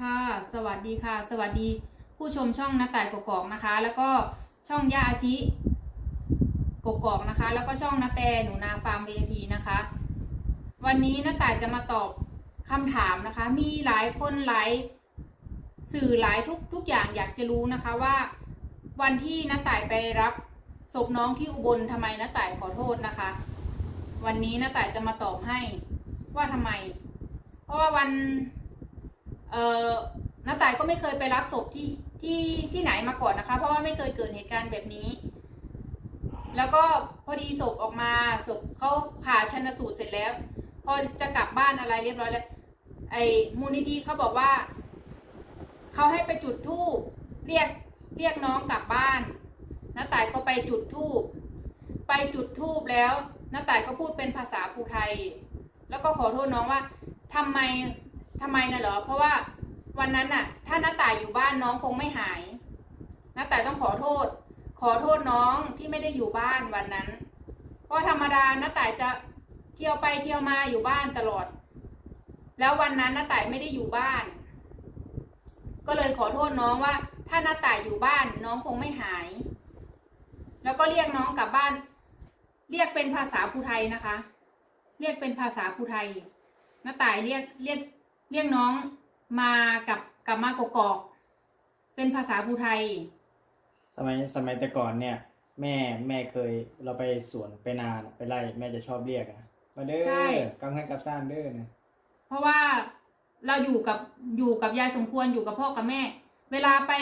ค่ะ สวัสดีค่ะ สวัสดีผู้ชมช่องน้าต่ายกกอกนะคะ แล้วก็ช่องย่าอาชิกกอกนะคะ แล้วก็ช่องนาแตหนูนาฟาร์ม VIP นะคะ วันนี้น้าต่ายจะมาตอบคำถามนะคะ มีหลายคนหลายสื่อหลายทุกทุกอย่างอยากจะรู้นะคะว่า วันที่น้าต่ายไปรับศพน้องที่อุบลทำไมน้าต่ายขอโทษนะคะ วันนี้น้าต่ายจะมาตอบให้ว่าทำไม เพราะว่าวัน เอ่อน้าตายก็ไม่เคยไปรับศพที่ที่ที่ไหนมาก่อนนะคะ เพราะว่าไม่เคยเกิดเหตุการณ์แบบนี้ แล้วก็พอดีศพออกมาศพเขาผ่าชันสูตรเสร็จแล้ว พอจะกลับบ้านอะไรเรียบร้อยแล้ว ไอ้มูลนิธิเขาบอกว่าเขาให้ไปจุดธูปเรียกเรียกน้องกลับบ้านน้าตายก็ไปจุดธูปไปจุดธูปแล้วน้าตายก็พูดเป็นภาษาภูไทย แล้วก็ขอโทษน้องว่าทำไม ทำไมน่ะเหรอ เพราะว่าวันนั้นน่ะ ถ้าน้าต่ายอยู่บ้านน้องคงไม่หายน้าต่ายต้องขอโทษ ขอโทษน้องที่ไม่ได้อยู่บ้านวันนั้น เพราะธรรมดาน้าต่ายจะเที่ยวไปเที่ยวมาอยู่บ้านตลอด แล้ววันนั้นน้าต่ายไม่ได้อยู่บ้าน ก็เลยขอโทษน้องว่า ถ้าน้าต่ายอยู่บ้านน้องคงไม่หาย แล้วก็เรียกน้องกลับบ้าน เรียกเป็นภาษาภูไทยนะคะ เรียกเป็นภาษาภูไทยน้าต่ายเรียกเรียก เรียกน้องมากับกลับมากกอกเป็นภาษาภูไทย สมัยสมัยแต่ก่อนเนี่ย แม่แม่เคยเราไปสวนไปนานไปไล่แม่จะชอบเรียกอะมาเด้ใช่ อกำให้กับซ่านเด้อนะเพราะว่าเราอยู่กับอยู่กับยายสมควรอยู่กับพ่อกับแม่ เวลาไป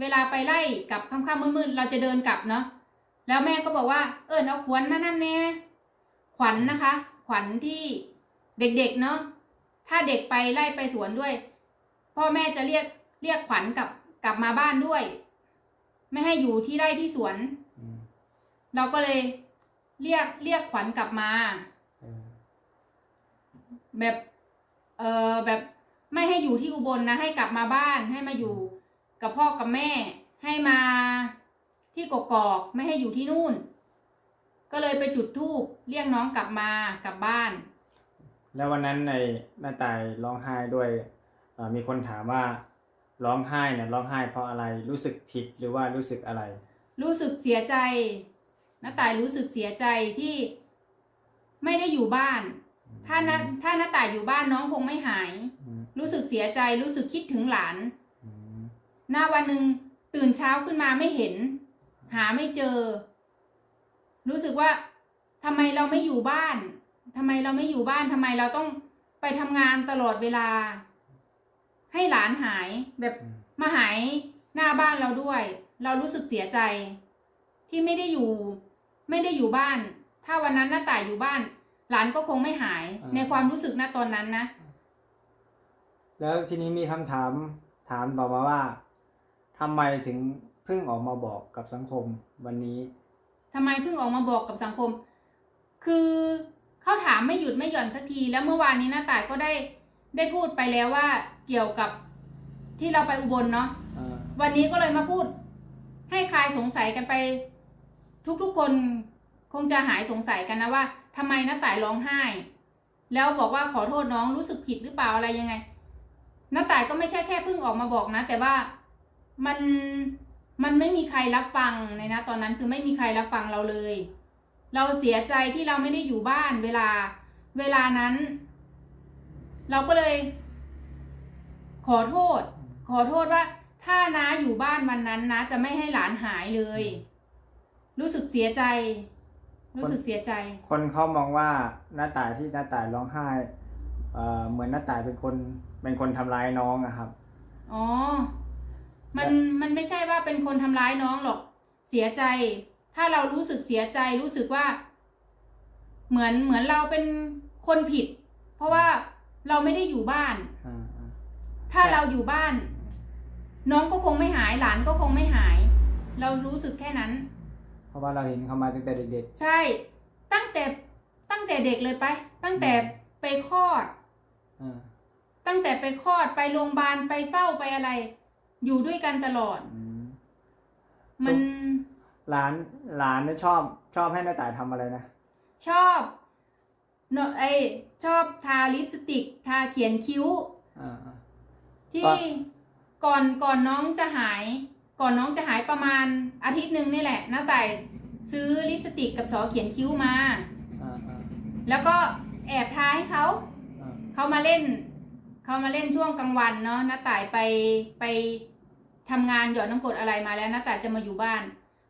เวลาไปไล่กับค่ำๆมืดๆเราจะเดินกลับเนาะแล้วแม่ก็บอกว่า เออเอาขวัญมานั่นแน่ขวัญนะคะ ขวัญที่เด็กๆเนาะ ถ้าเด็กไปไล่ไปสวนด้วย พ่อแม่จะเรียกเรียกขวัญกลับกลับมาบ้านด้วย ไม่ให้อยู่ที่ไร่ที่สวนอืมเราก็เลยเรียกเรียกขวัญกลับมาเออแบบ เออแบบไม่ให้อยู่ที่อุบลนะให้กลับมาบ้านให้มาอยู่กับพ่อกับแม่ ให้มาที่กกอกไม่ให้อยู่ที่นู่น ก็เลยไปจุดธูปเรียกน้องกลับมากลับบ้าน แล้ววันนั้นในหน้าตายร้องไห้ด้วยเอ่อมีคนถามว่าร้องไห้เนี่ยร้องไห้เพราะอะไรรู้สึกผิดหรือว่ารู้สึกอะไร รู้สึกเสียใจน้าตายรู้สึกเสียใจที่ไม่ได้อยู่บ้าน ถ้านะถ้าน้าตายอยู่บ้านน้องคงไม่หายอืมรู้สึกเสียใจรู้สึกคิดถึงหลานอืมหน้าวันหนึ่งตื่นเช้าขึ้นมาไม่เห็น หาไม่เจอ รู้สึกว่าทำไมเราไม่อยู่บ้าน ทำไมเราไม่อยู่บ้านทำไมเราต้องไปทำงานตลอดเวลา ให้หลานหายแบบอืมมาหายหน้าบ้านเราด้วย เรารู้สึกเสียใจ ที่ไม่ได้อยู่ ไม่ได้อยู่บ้าน ถ้าวันนั้นหน้าต่ายอยู่บ้าน หลานก็คงไม่หายในความรู้สึกณตอนนั้นนะแล้วทีนี้มีคำถามถามต่อมาว่าทำไมถึงเพิ่งออกมาบอกกับสังคมวันนี้ทำไมเพิ่งออกมาบอกกับสังคม คือ เขาถามไม่หยุดไม่หย่อนสักที แล้วเมื่อวานนี้หน้าต่ายก็ได้ได้พูดไปแล้วว่าเกี่ยวกับที่เราไปอุบลเนาะเอ่อวันนี้ก็เลยมาพูด ให้คลายสงสัยกันไป ทุกๆคนคงจะหายสงสัยกันนะว่าทำไมน้าต่ายร้องไห้ แล้วบอกว่าขอโทษน้องรู้สึกผิดหรือเปล่าอะไรยังไงน้าต่ายก็ไม่ใช่แค่เพิ่งออกมาบอกนะ แต่ว่ามันมันไม่มีใครรับฟังในนะตอนนั้นคือไม่มีใครรับฟังเราเลย เราเสียใจที่เราไม่ได้อยู่บ้านเวลาเวลานั้น เราก็เลย ขอโทษ ขอโทษว่า ถ้าน้าอยู่บ้านวันนั้นนะจะไม่ให้หลานหายเลย รู้สึกเสียใจ รู้สึกเสียใจ คนเขามองว่าหน้าตายที่หน้าตายร้องไห้เอ่อเหมือนหน้าตายเป็นคน เป็นคนทำร้ายน้องอะครับอ๋อมันมันไม่ใช่ว่าเป็นคนทำร้ายน้องหรอกเสียใจ ถ้าเรารู้สึกเสียใจรู้สึกว่า เหมือนเหมือนเราเป็นคนผิด เพราะว่าเราไม่ได้อยู่บ้านอ่าอ่าถ้าใช่เราอยู่บ้าน น้องก็คงไม่หายหลานก็คงไม่หาย เรารู้สึกแค่นั้น เพราะว่าเราเห็นเขามาตั้งแต่เด็กใช่ ตั้งแต่ตั้งแต่เด็กเลยไป ตั้งแต่ไปคลอดๆอ่าตั้งแต่ไปคลอดไปโรงพยาบาลไปเฝ้าไปอะไร อยู่ด้วยกันตลอดอืมมัน หลานหลานเนี่ยชอบชอบให้หน้าตายทำอะไรนะ ชอบเนอะไอยชอบทาลิปสติก ทาเขียนคิ้วอ่าอ่า ที่ว่า ก่อนก่อนน้องจะหาย ก่อนน้องจะหายประมาณอาทิตย์หนึ่งนี่แหละน้าต่ายซื้อลิปสติกกับสอเขียนคิ้วมา อ่าอ่าแล้วก็แอบทาให้เขา อ่าเขามาเล่น เขามาเล่นช่วงกลางวันเนาะน้าต่ายไปไปทำงานหยอดน้ำกรดอะไรมาแล้วน้าต่ายจะมาอยู่บ้าน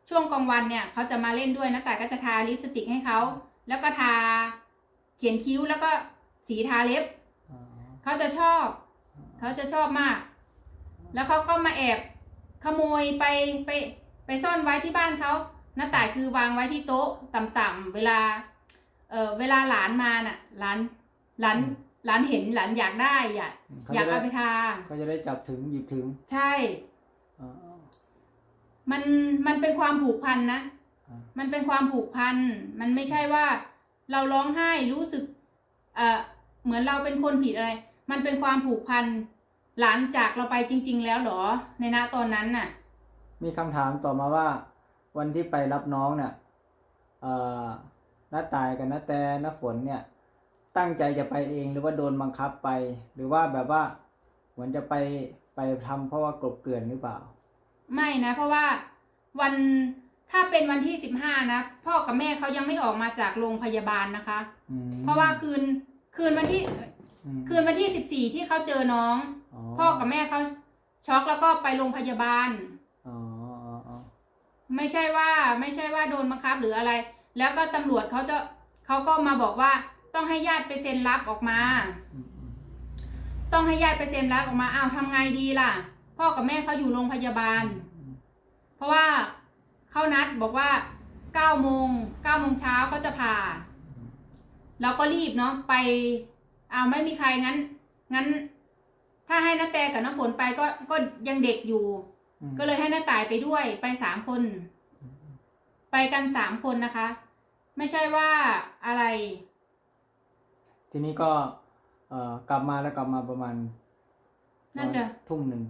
ช่วงกลางวันเนี่ยเขาจะมาเล่นด้วยน้าต่ายก็จะทาลิปสติกให้เขา แล้วก็ทาเขียนคิ้วแล้วก็สีทาเล็บอ่าเขาจะชอบเขาจะชอบมาก แล้วเขาก็มาแอบขโมยไปไปไปซ่อนไว้ที่บ้านเขาหน้าต่ายคือวางไว้ที่โต๊ะต่ำๆเวลา เออเวลาหลานมาน่ะ หลานหลานหลานเห็นหลานอยากได้อยากเขาอยากจะได้เอาไปทาเขาจะได้จับถึงหยิบถึง ใช่อ่า มันมันเป็นความผูกพันนะอ่ามันเป็นความผูกพัน มันไม่ใช่ว่าเราร้องไห้รู้สึก เอ่อ เหมือนเราเป็นคนผิดอะไร มันเป็นความผูกพัน หลานจากเราไปจริง ๆ แล้วเหรอ ในณตอนนั้นน่ะ มีคำถามต่อมาว่า วันที่ไปรับน้องเนี่ยเอ่อน้าตายกับน้าแต่น้าฝนเนี่ย ตั้งใจจะไปเองหรือว่าโดนบังคับไป หรือว่าแบบว่าเหมือนจะไปไปทำเพราะว่ากลบเกลื่อนหรือเปล่า ไม่นะ เพราะว่าวันถ้าเป็นวันที่สิบห้านะพ่อกับแม่เขายังไม่ออกมาจากโรงพยาบาลนะคะ อืมเพราะว่าคืนคืนวันที่ อืมคืนวันที่สิบสี่ที่เขาเจอน้องอ๋อพ่อกับแม่เขาช็อกแล้วก็ไปโรงพยาบาล อ๋ออ๋ออ๋อไม่ใช่ว่าไม่ใช่ว่าโดนบังคับหรืออะไร แล้วก็ตำรวจเขาจะเขาก็มาบอกว่าต้องให้ญาติไปเซ็นรับออกมา อืมอืมต้องให้ญาติไปเซ็นรับออกมาอ้าวทำไงดีล่ะ พ่อกับแม่เขาอยู่โรงพยาบาลอืมเพราะว่าเขานัดบอกว่าเก้าโมงเก้าโมงเช้าเขาจะผ่าเราก็รีบเนาะไปอ้าวไม่มีใครงั้น งั้น ถ้าให้น้าแต่กับน้าฝนไปก็ก็ยังเด็กอยู่อืมก็เลยให้น้าต่ายไปด้วยไปสามคน ไปกันสามคนนะคะ ไม่ใช่ว่าอะไร ทีนี้ก็ เอ่อกลับมาแล้วกลับมาประมาณ น่าจะทุ่มหนึ่ง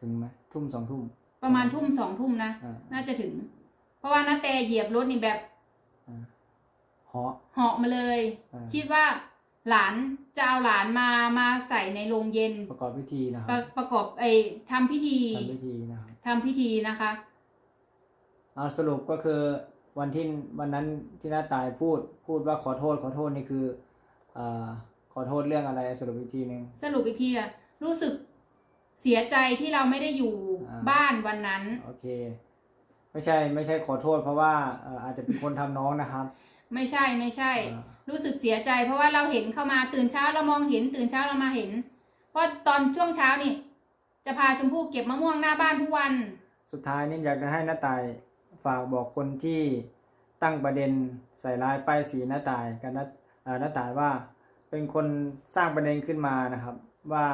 ถึงไหมทุ่มสองทุ่ม ประมาณทุ่มสองทุ่มนะ อ่า น่าจะถึง เพราะว่าน้าแต่เหยียบรถนี่แบบอ่าเหาะเหาะมาเลย อ่าคิดว่าหลานจะเอาหลานมามาใส่ในโรงเย็น ประกอบพิธีนะคปรัระบประกอบไอ้ทำพิธีทำพิธีนะครับทำพิธีนะคะ เอาสรุปก็คือวันที่วันนั้นที่น้าตายพูดพูดว่าขอโทษขอโทษนี่คืออ่าขอโทษเรื่องอะไรสรุปอีกทีหนึ่งสรุปอีกทีอะรู้สึก เสียใจที่เราไม่ได้อยู่อ่า บ้านวันนั้น โอเค ไม่ใช่ไม่ใช่ขอโทษเพราะว่าเอ่ออาจจะเป็นคนทำน้องนะครับไม่ใช่ไม่ใช่ อ่ารู้สึกเสียใจ เพราะว่าเราเห็นเข้ามาตื่นเช้าเรามองเห็น ตื่นเช้าเรามาเห็น เพราะตอนช่วงเช้านี่ จะพาชมพู่เก็บมะม่วงหน้าบ้านทุกวัน สุดท้ายนี่อยากจะให้น้าตายฝากบอกคนที่ตั้งประเด็นใส่ร้ายป้ายสีน้าตายกับน้าเอ่อน้าตายว่าเป็นคนสร้างประเด็นขึ้นมานะครับ ว่า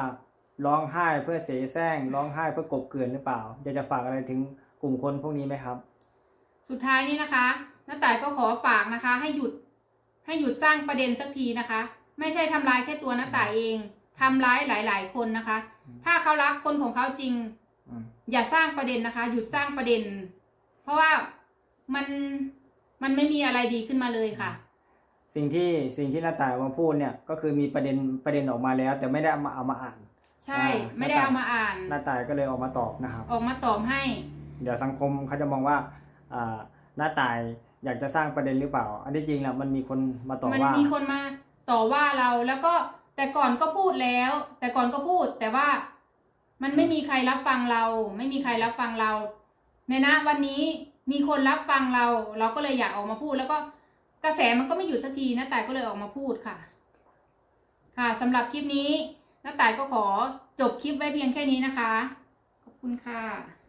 ร้องไห้เพื่อเสแสร้งร้องไห้เพื่อกบเกลื่อนหรือเปล่าอยากจะฝากอะไรถึงกลุ่มคนพวกนี้ไหมครับ สุดท้ายนี่นะคะน้าต่ายก็ขอฝากนะคะ ให้หยุด ให้หยุดสร้างประเด็นสักทีนะคะ ไม่ใช่ทำร้ายแค่ตัวน้าต่ายเองทำร้ายหลาย ๆ คนนะคะอืมถ้าเขารักคนของเขาจริงอืมอย่าสร้างประเด็นนะคะ หยุดสร้างประเด็น เพราะว่ามันมันไม่มีอะไรดีขึ้นมาเลยค่ะ สิ่งที่สิ่งที่น้าตายมาพูดเนี่ยก็คือมีประเด็นประเด็นออกมาแล้ว แต่ไม่ได้เอามาเอามาอ่าน ใช่อ่าไม่ได้เอามาอ่านน้าตายก็เลยออกมาตอบนะครับ ออกมาตอบให้ เดี๋ยวสังคมเขาจะมองว่าอ่าหน้าตายอยากจะสร้างประเด็นหรือเปล่า อันที่จริงแล้วมันมีคนมาต่อมันว่ามีคนมาต่อว่าเราแล้วก็แต่ก่อนก็พูดแล้ว แต่ก่อนก็พูด แต่ว่ามันไม่มีใครรับฟังเรา ไม่มีใครรับฟังเรา ในนะวันนี้มีคนรับฟังเรา เราก็เลยอยากออกมาพูด แล้วก็กระแสมันก็ไม่หยุดสักทีนะแต่ายก็เลยออกมาพูดค่ะ ค่ะสำหรับคลิปนี้ น้าต่ายก็ขอจบคลิปไว้เพียงแค่นี้นะคะ ขอบคุณค่ะ